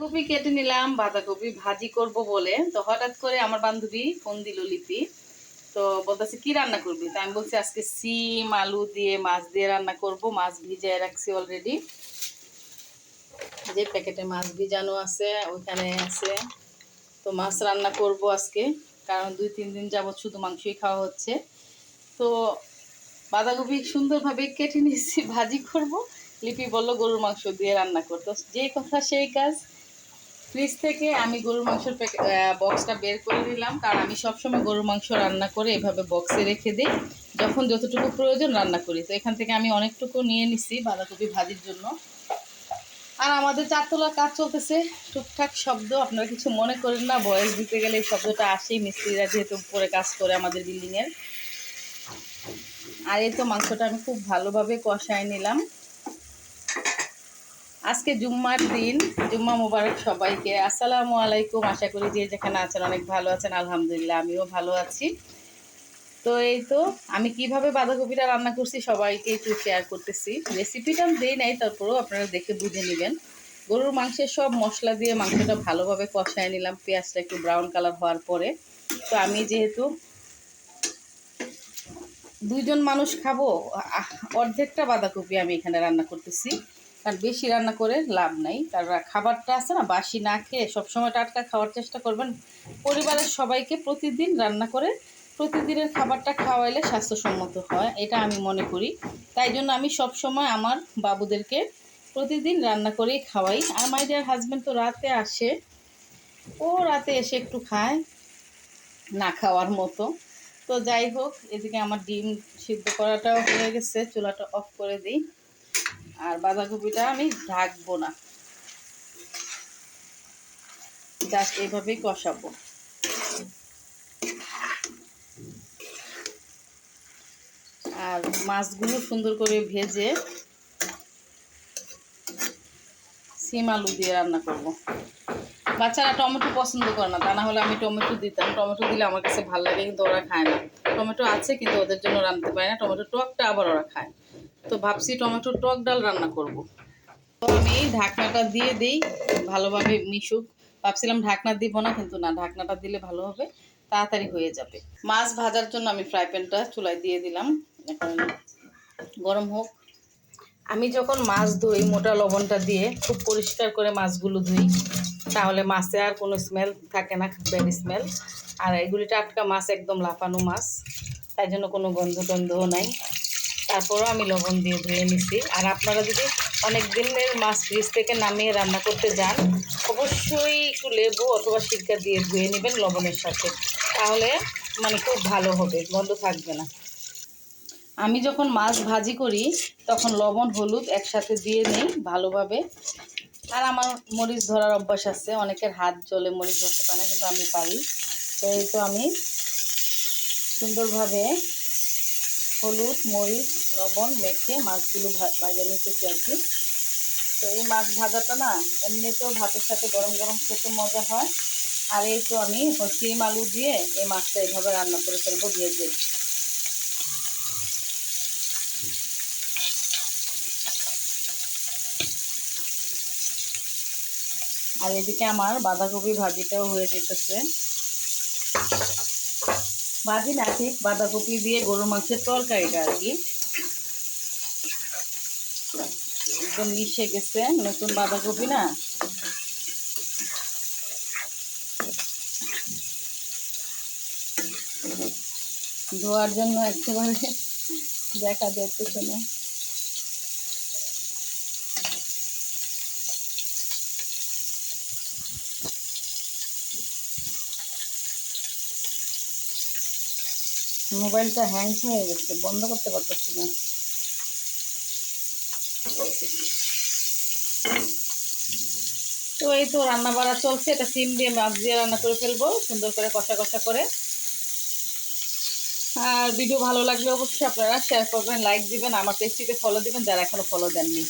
Copy কেটে নিলাম, বাঁধাকপি ভাজি করব বলে। তো হঠাৎ করে আমার বান্ধবী ফোন দিল লিপি। তো বলতেছে, কি রান্না করবি? তো আমি বলছি, আজকে সিম, আলু দিয়ে মাছ দিয়ে রান্না করব। মাছ ভিজিয়ে রাখছি অলরেডি যে প্যাকেটে মাছ ভিজানো আছে, ওইখানে আছে। তো মাছ রান্না করব আজকে, কারণ দুই, তিন দিন যাবত শুধু মাংসই খাওয়া হচ্ছে। তো বাঁধাকপি সুন্দরভাবে কেটে নিয়েছি, ভাজি করব। লিপি বলল, গরুর মাংস দিয়ে রান্না করতো যে কথা সেই কাজ। ফ্রিজ থেকে আমি গরুর মাংসের বক্সটা বের করে নিলাম। কারণ আমি সবসময় গরুর মাংস রান্না করে এভাবে বক্সে রেখে দিই। যখন যতটুকু প্রয়োজন রান্না করি। তো এখান থেকে আমি অনেকটুকু নিয়ে নিছি বাঁধাকপি ভাজির জন্য। আর আমাদের চারতলা কাজ চলতেছে। টুকটাক শব্দ, আপনারা কিছু মনে করেন না বয়স দিতে গেলে এই শব্দটা আসেই। মিস্ত্রিরা যেহেতু উপরে কাজ করে আমাদের বিল্ডিংয়ের আর এই তো মাংসটা আমি খুব ভালোভাবে কষায় নিলাম। আজকে জুম্মার দিন, জুম্মা মুবারক সবাইকে। আসসালামু আলাইকুম, আশা করি যে যেখানে আছেন অনেক ভালো আছেন, আলহামদুলিল্লাহ, আমিও ভালো আছি। তো এই তো, আমি কীভাবে বাঁধাকপিটা রান্না করছি সবাইকে একটু শেয়ার করতেছি। রেসিপিটা আমি দিই নাই, তারপরেও আপনারা দেখে বুঝে নেবেন। গরুর মাংসের সব মশলা দিয়ে মাংসটা ভালোভাবে কষায় নিলাম, পেঁয়াজটা একটু ব্রাউন কালার হওয়ার পরে। তো আমি যেহেতু দুইজন মানুষ খাব অর্ধেকটা বাঁধাকপি আমি এখানে রান্না করতেছি। কারণ বেশি রান্না করে লাভ নাই। কারণ খাবারটা আছে না, বাসি না খেয়ে সবসময় টাটকা খাওয়ার চেষ্টা করবেন। পরিবারের সবাইকে প্রতিদিন রান্না করে প্রতিদিনের খাবারটা খাওয়াইলে স্বাস্থ্যসম্মত হয়, এটা আমি মনে করি। তাই জন্য আমি সব সময় আমার বাবুদেরকে প্রতিদিন রান্না করেই খাওয়াই। আর মাই ডিয়ার হাজব্যান্ড তো রাতে আসে, ও রাতে এসে একটু খায়, না খাওয়ার মতো। তো যাই হোক, এদিকে আমার ডিম সিদ্ধ করাটাও হয়ে গেছে, চুলাটা অফ করে দিই। আর বাঁধাকপিটা আমি ঢাকবো না জাস্ট এইভাবেই কষাবো আর মাছগুলো সুন্দর করে ভেজে সিম আলু দিয়ে রান্না করব। বাচ্চারা টমেটো পছন্দ করে না, তা না হলে আমি টমেটো দিতাম। টমেটো দিলে আমার কাছে ভালো লাগে, কিন্তু ওরা খায় না। টমেটো আছে, কিন্তু ওদের জন্য রাঁধতে পারি না। টমেটো টকটা আবার ওরা খায়। তো ভাবছি টমেটোর টক ডাল রান্না করব। তো আমি ঢাকনাটা দিয়ে দিই, ভালোভাবে মিশুক। ভাবছিলাম ঢাকনা দিব না, কিন্তু না, ঢাকনাটা দিলে ভালো হবে। তাড়াতাড়ি হয়ে যাবে। মাছ ভাজার জন্য আমি ফ্রাই প্যানটা চুলায় দিয়ে দিলাম। এখন গরম হোক। আমি যখন মাছ ধুই মোটা লবণটা দিয়ে, খুব পরিষ্কার করে মাছগুলো ধুই, তাহলে মাছে আর কোনো স্মেল থাকে না ব্যাড স্মেল আর এগুলি টাটকা মাছ একদম লাফানো মাছ, তাই জন্য কোনো গন্ধ টন্ধও নাই। তারপরও আমি লবণ দিয়ে ধুয়ে নিছি। আর আপনারা যদি অনেক দিনের মাছ ফ্রিজ থেকে নামিয়ে রান্না করতে যান, অবশ্যই একটু লেবু অথবা সিরকা দিয়ে ধুয়ে নেবেন লবণের সাথে। তাহলে মানে খুব ভালো হবে, গন্ধ থাকবে না। আমি যখন মাছ ভাজি করি, তখন লবণ, হলুদ একসাথে দিয়ে নিই ভালোভাবে। আর আমার মরিচ ধরার অভ্যাস আছে, অনেকের হাত জলে মরিচ ধরতে পারে না, কিন্তু আমি পারি। এই তো আমি সুন্দরভাবে হলুদ, মরিচ, লবণ মেখে মাছগুলো ভাজা নিতেছি আর কি। তো এই মাছ ভাজাটা না, এমনিতেও ভাতের সাথে গরম গরম খেতে মজা হয়। আর এই তো আমি সিম আলু দিয়ে এই মাছটা এইভাবে রান্না করে ফেলব, ভেজে। আর এদিকে আমার বাঁধাকপি ভাজিটাও হয়ে যেতেছে ভাজি না, ঠিক বাঁধাকপি দিয়ে গরুর মাংসের তরকারিটা আর কি। একদম মিশে গেছে, নতুন বাঁধাকপি না। ধোয়ার জন্য একেবারে দেখা যাচ্ছে না। মোবাইলটা হ্যাং হয়ে গেছে, বন্ধ করতে পারতেছি না। তো এই তো রান্না বাড়া চলছে, এটা সিম দিয়ে মাছ দিয়ে রান্না করে ফেলব, সুন্দর করে কষা কষা করে। আর ভিডিও ভালো লাগলে অবশ্যই আপনারা শেয়ার করবেন লাইক দিবেন, আমার পেজটিতে ফলো দিবেন, যারা এখনও ফলো দেননি।